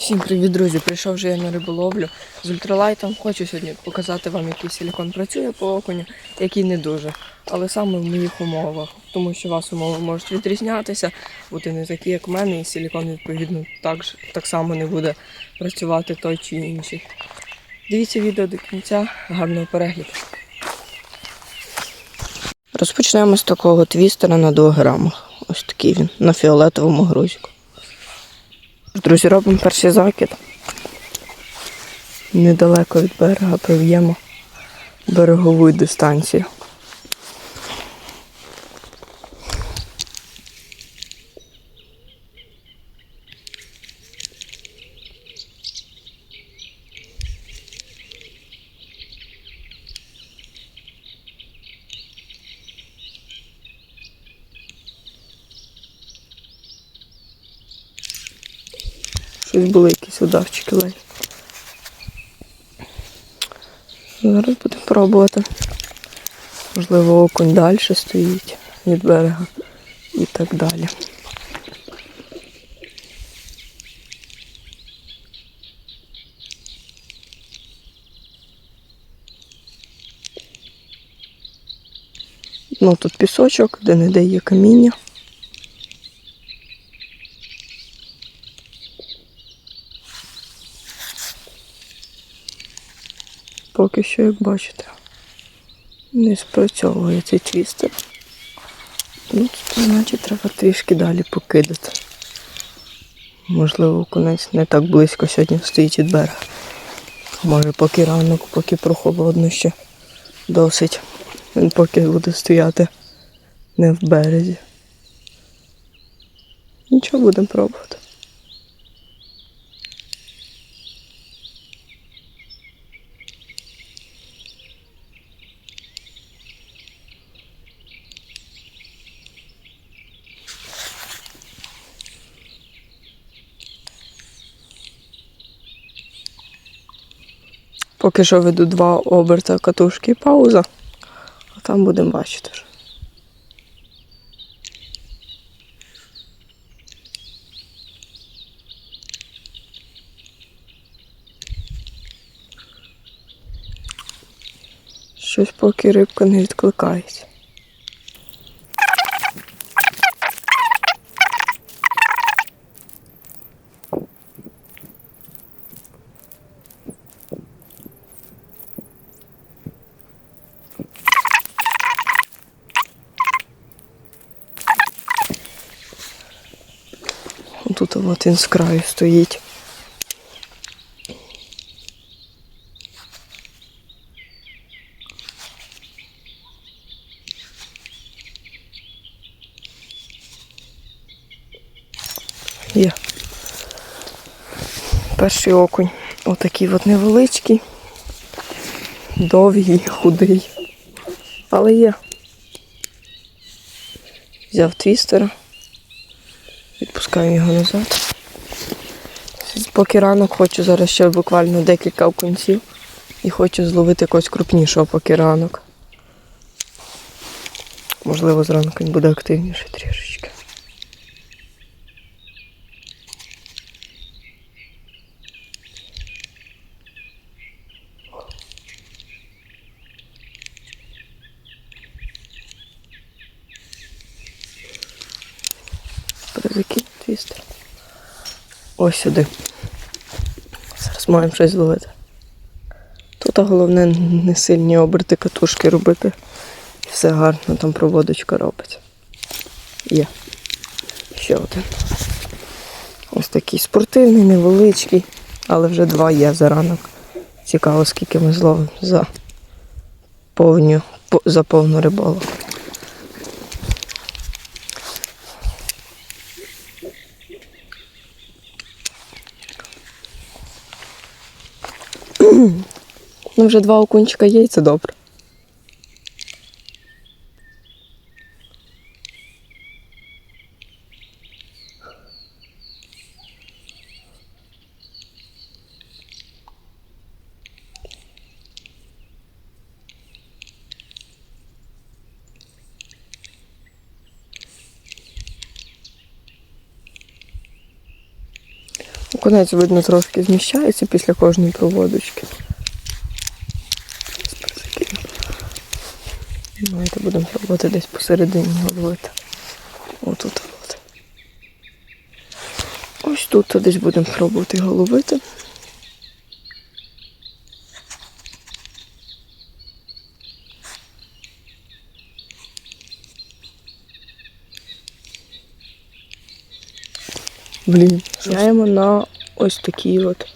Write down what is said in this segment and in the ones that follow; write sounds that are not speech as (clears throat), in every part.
Всім привіт, друзі! Прийшов вже я на риболовлю з ультралайтом. Хочу сьогодні показати вам, який силікон працює по окуню, який не дуже. Але саме в моїх умовах, тому що у вас умови можуть відрізнятися, бути не такі, як в мене, і силікон, відповідно, так, так само не буде працювати той чи інший. Дивіться відео до кінця, гарного перегляду. Розпочнемо з такого твістера на 2 грамах. Ось такий він на фіолетовому грузику. Друзі, робимо перший закид. Недалеко від берега плив'ємо берегову дистанцію. Щось були якісь ударчики ледь. Зараз будемо пробувати. Можливо, окунь далі стоїть від берега і так далі. Ну, тут пісочок, де-не-де є каміння. Поки що, як бачите, не спрацьовує цей твістер. Ну, це значить треба трішки далі покидати. Можливо, конець не так близько сьогодні стоїть від берега. Може, поки ранок, поки прохолодно ще досить. Він поки буде стояти не в березі. Нічого будемо пробувати. Поки що веду два оберта катушки і пауза, а там будемо бачити. Щось поки рибка не відкликається. Тут от він з краю стоїть. Є. Перший окунь. Отакий от невеличкий, довгий, худий. Але є. Взяв твістера. Відпускаю його назад. Поки ранок хочу зараз ще буквально декілька окунців. І хочу зловити якогось крупнішого поки ранок. Можливо, зранку він буде активніший трішечки. Перезакинь. Ось сюди. Маємо щось зловити. Тут головне не сильні оберти катушки робити. Все гарно, там проводочка робить. Є. Ще один. Ось такий спортивний, невеличкий, але вже два є за ранок. Цікаво, скільки ми зловимо за повню, за повну риболовлю. Ну, вже два окунчика є і це добре. Конець, видно, трошки зміщається після кожної проводочки. Давайте будемо пробувати десь посередині ловити. Отут от. Ось тут то десь будемо пробувати його ловити. Блін, граємо на ось такий от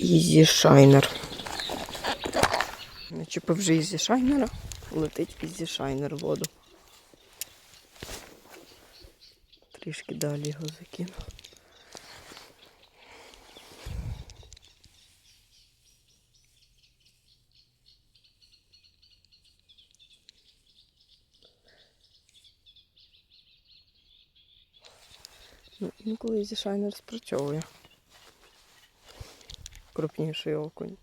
Easy Shiner. Начепив вже Easy Shiner, летить Shiner в воду. Трішки далі його закину. Ну, інколи Easy Shiner спрацьовує. Крупніший окунь.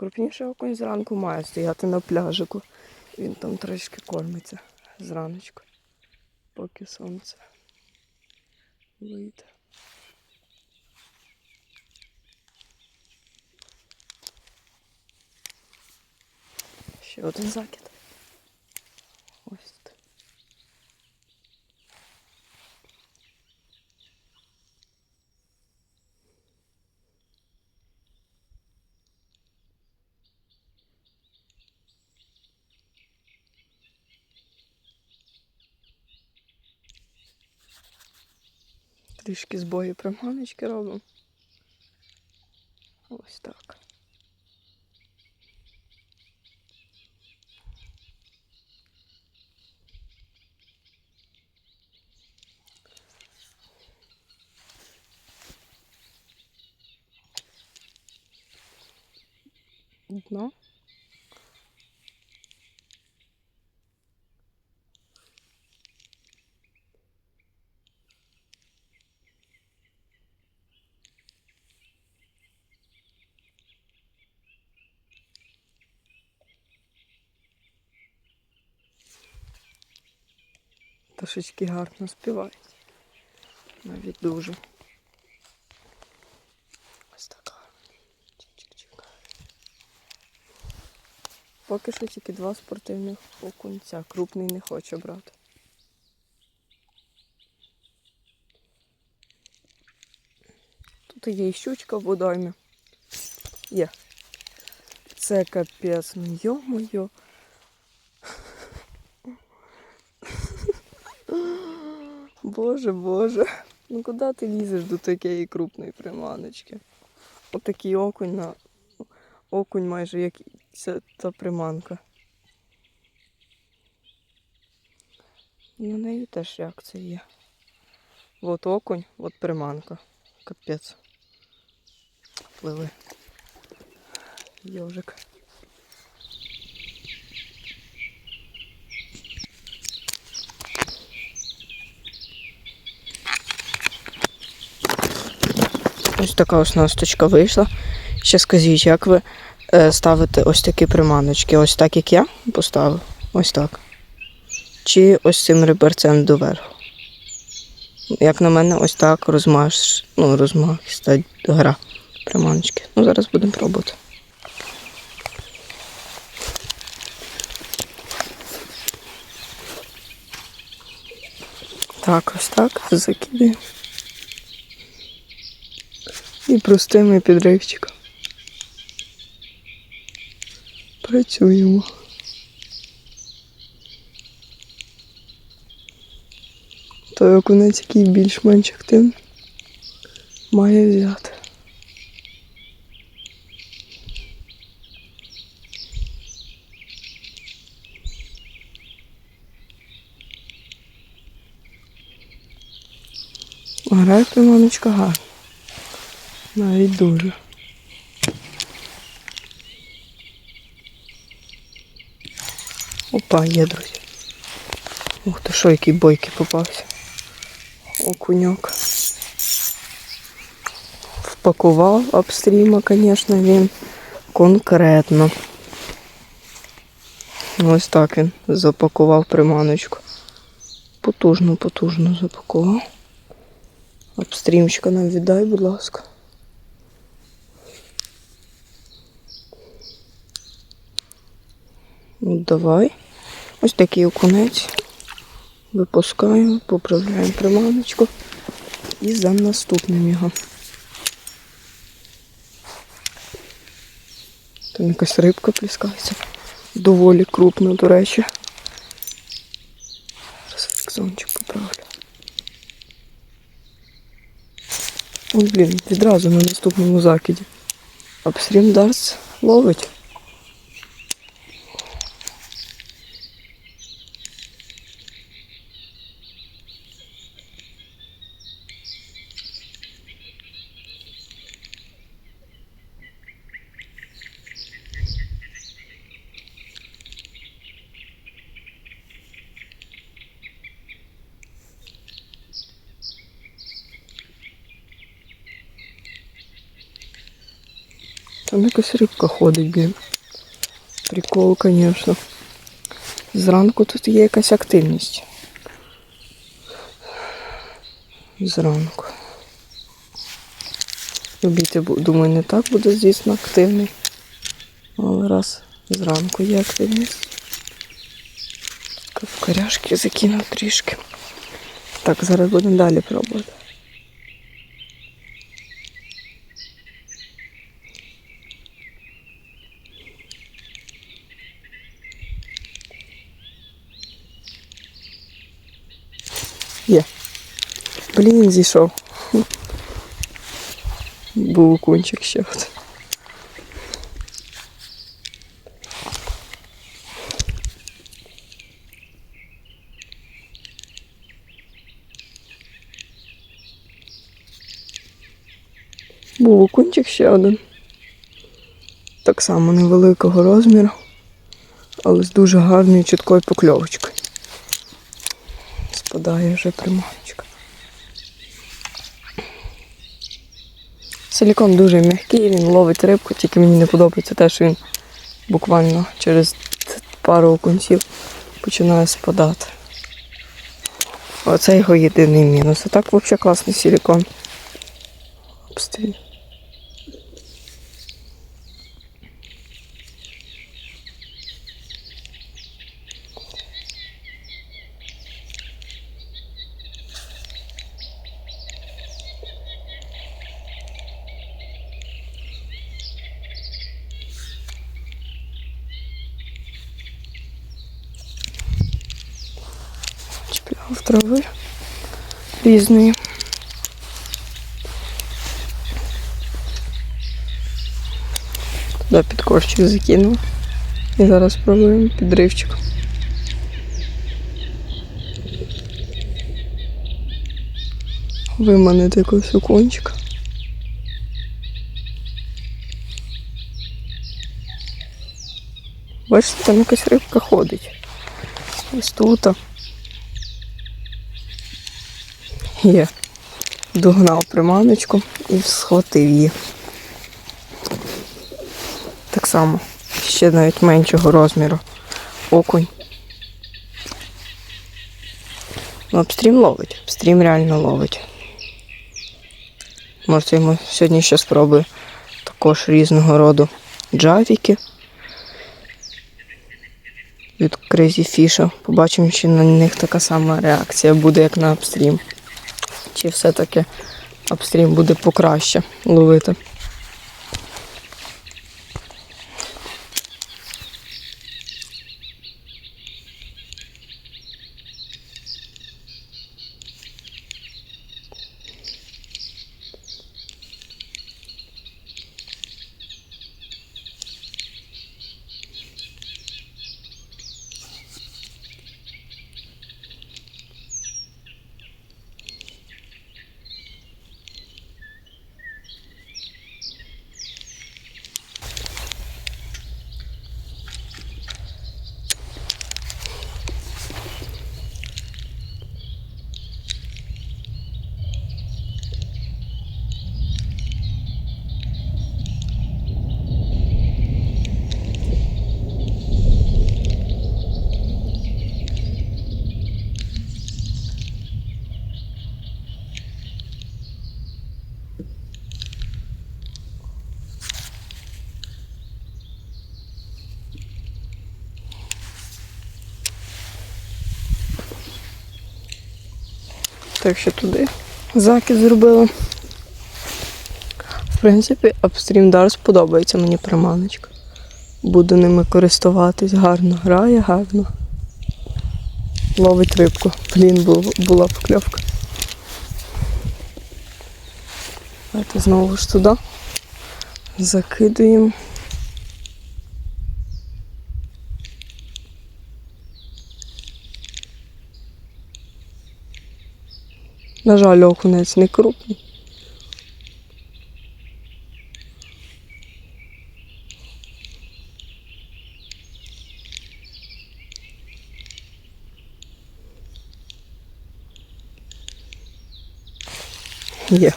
Крупніший окунь зранку має стояти на пляжику. Він там трішки кормиться зраночку, поки сонце вийде. Ще один закид. Ось тут. Трішки збої приманочки робимо. Ось так. Пташечки гарно співають. Навіть дуже. Ось така. Поки що тільки два спортивних окунця. Крупний не хоче брати. Тут є і щучка в водоймі. Є. Це капець, ну йо-моє. Боже, боже. Ну куди ти лізеш до такої крупної приманочки? Отакий окунь на окунь майже як ця та приманка. І на неї теж реакція є. От окунь, от приманка. Капець. Пливи. Йожик. Ось така ось насточка вийшла. Ще скажіть, як ви е, ставите ось такі приманочки? Ось так, як я поставив? Ось так. Чи ось цим реберцем доверху? Як на мене, ось так розмаш, ну, розмахіста гра приманочки. Ну, зараз будемо пробувати. Так, ось так, закидаємо. І простими підривчиком. Працюємо. Той окунець, який більш-менш активний, має взяти. Грає приманочка гарно. Навіть дуже. Опа, є, друзі. Ух ти, що, який бойкий попався. Окуньок. Впакував обстріма, звісно, він конкретно. Ось так він запакував приманочку. потужно, потужно запакував. Обстрімчика нам віддай, будь ласка. Давай. Ось такий окунець. Випускаємо, поправляємо приманочку. І за наступним його. Там якась рибка пліскається. Доволі крупна, до речі. Зараз фіксончик поправлю. О, блін, відразу на наступному закиді. Апстрім Дарс ловить. Там якась рибка ходить, блін. Прикол, звісно. Зранку тут є якась активність. Зранку. Бу- думаю, не так буде, звісно, активний. Але раз зранку є активність. Коряшки закинув трішки. Так, зараз будемо далі пробувати. Є. Блін, зійшов. Був окунчик ще. Був окунчик ще один. Так само невеликого розміру, але з дуже гарною чіткою покльовочкою. Спадає вже приманочка. Силікон дуже м'який, він ловить рибку, тільки мені не подобається те, що він буквально через пару окунців починає спадати. Оце його єдиний мінус. А так взагалі класний силікон. Обстрій. Чіпляв трави різної. Туди під корчик закинув. І зараз спробуємо підривчик. Виманити якогось окончика. Бачите, там якась рибка ходить. Ось тут. Є. Догнав приманочку і схватив її. Так само. Ще навіть меншого розміру. Окунь. Ну, обстрім ловить. Обстрім реально ловить. Може, йому сьогодні ще спробую також різного роду джавіки від Crazy Fish. Побачимо, чи на них така сама реакція буде, як на обстрім. Чи все-таки обстрім буде покраще ловити. Так що туди закид зробила. В принципі, Upstream Dars подобається мені приманочка. Буду ними користуватись. Гарно грає, гарно. Ловить рибку. Блін, бу- була покльовка. Давайте знову ж туди. Закидуємо. На жаль, окунець не крупний. Є.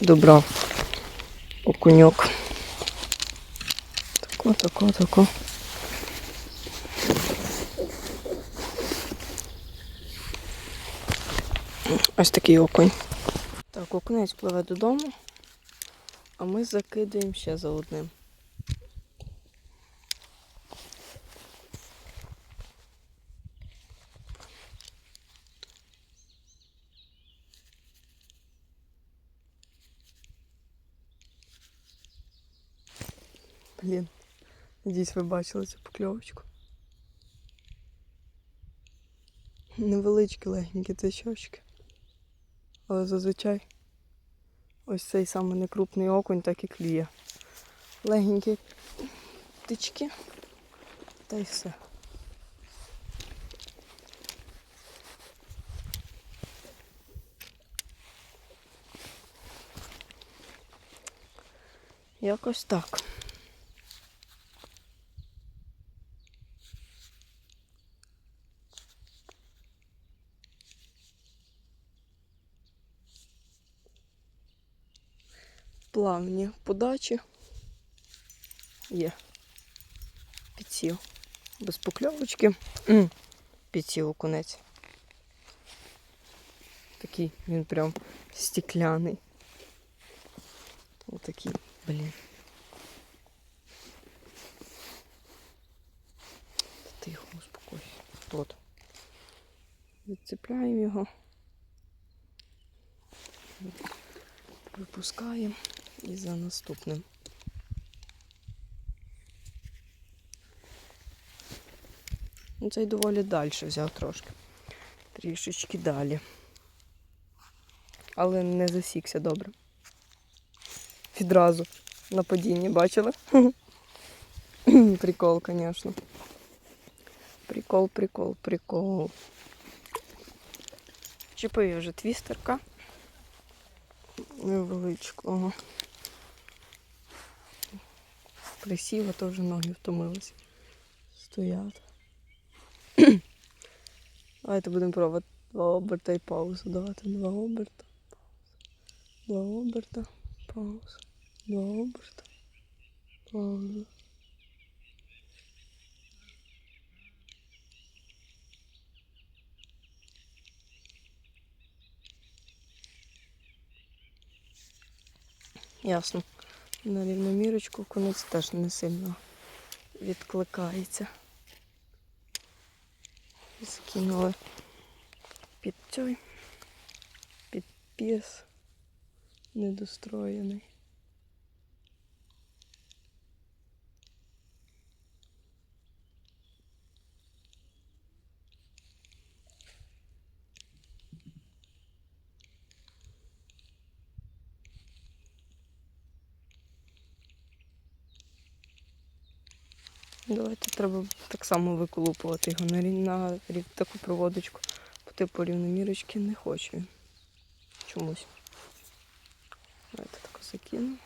Добра. Окуньок. Тако, тако, тако. Ось такий окунь. Так, окунець пливе додому, а ми закидаємо ще за одним. Блін, надіюсь, ви бачили цю покльовочку. Невеличкі легенькі тичочки. Але зазвичай ось цей саме некрупний окунь так і клює. Легенькі тички та й все. Якось так. Плавні подачі. Є. Підсів. Без покльовочки. Підсів окунець. Такий він прям стекляний. Отакий, блін. Тихо, успокойся. От. Відцепляємо його. Випускаємо і за наступним. Ну, Цей доволі далі взяв трошки. Трішечки далі. Але не засікся добре. Відразу на падінні бачили? (laughs) Прикол, звісно. Прикол, прикол, прикол. Чіпив вже твістерка невеличкого. Присіла, то вже ноги втомилися. Стояти. (clears throat) Давайте будемо пробувати два оберта і паузу. Давати два оберта. Два оберта, пауза. Два оберта. Пауза. Ясно. На рівномірочку конець теж не сильно відкликається. Скинули під цей, під піс недостроєний. Давайте треба так само виколупувати його на, на таку проводочку. По типу рівномірочки не хочу. Чомусь. Давайте так закину.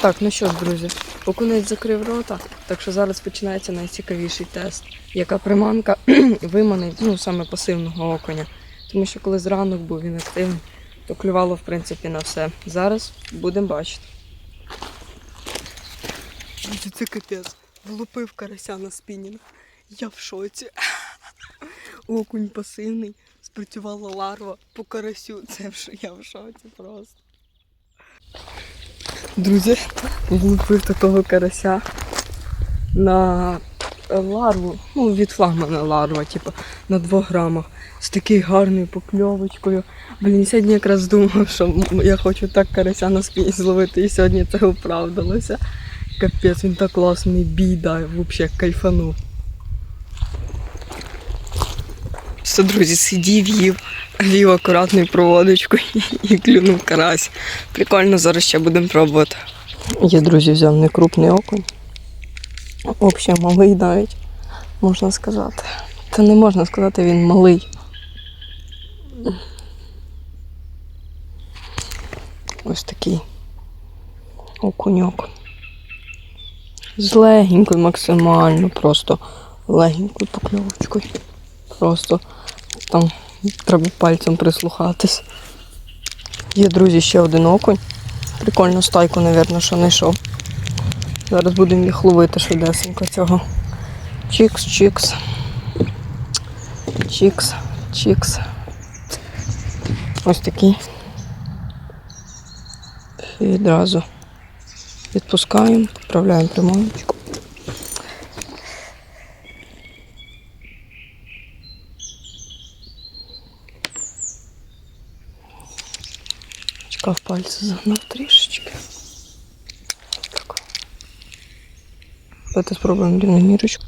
Так, ну що ж, друзі, окунець закрив рота, так що зараз починається найцікавіший тест. Яка приманка (clears throat) виманить ну, саме пасивного окуня. Тому що коли зранок був він активний, то клювало в принципі на все. Зараз будемо бачити. Це капець. Влупив карася на спінінг. Я в шоці. (laughs) Окунь пасивний, спрацювала ларва по карасю. Це я в шоці просто. Друзі, влупив такого карася на ларву, ну від флагмана ларва, типу, на 2 грамах. З такою гарною покльовочкою. Блін, сьогодні якраз думав, що я хочу так карася на спині зловити, і сьогодні це оправдалося. Капець, він так класний біда, взагалі кайфанув. Все, друзі, сидів, їв, вів акуратною проводочкою (laughs) і клюнув карась. Прикольно, зараз ще будемо пробувати. Я, друзі, взяв некрупний окунь. Взагалі малий навіть, можна сказати. Це не можна сказати, він малий. Ось такий окуньок. З легенькою максимально, просто легенькою покльовочкою. Просто там треба пальцем прислухатись. Є, друзі, ще один окунь. Прикольну стайку, мабуть, що знайшов. Зараз будемо їх ловити швидесенько цього. Чікс, чікс. Чікс, чікс. Ось такий. І відразу відпускаємо, поправляємо приманочку. Чекав пальці загнав трішечки. Давайте спробуємо рівномірочку.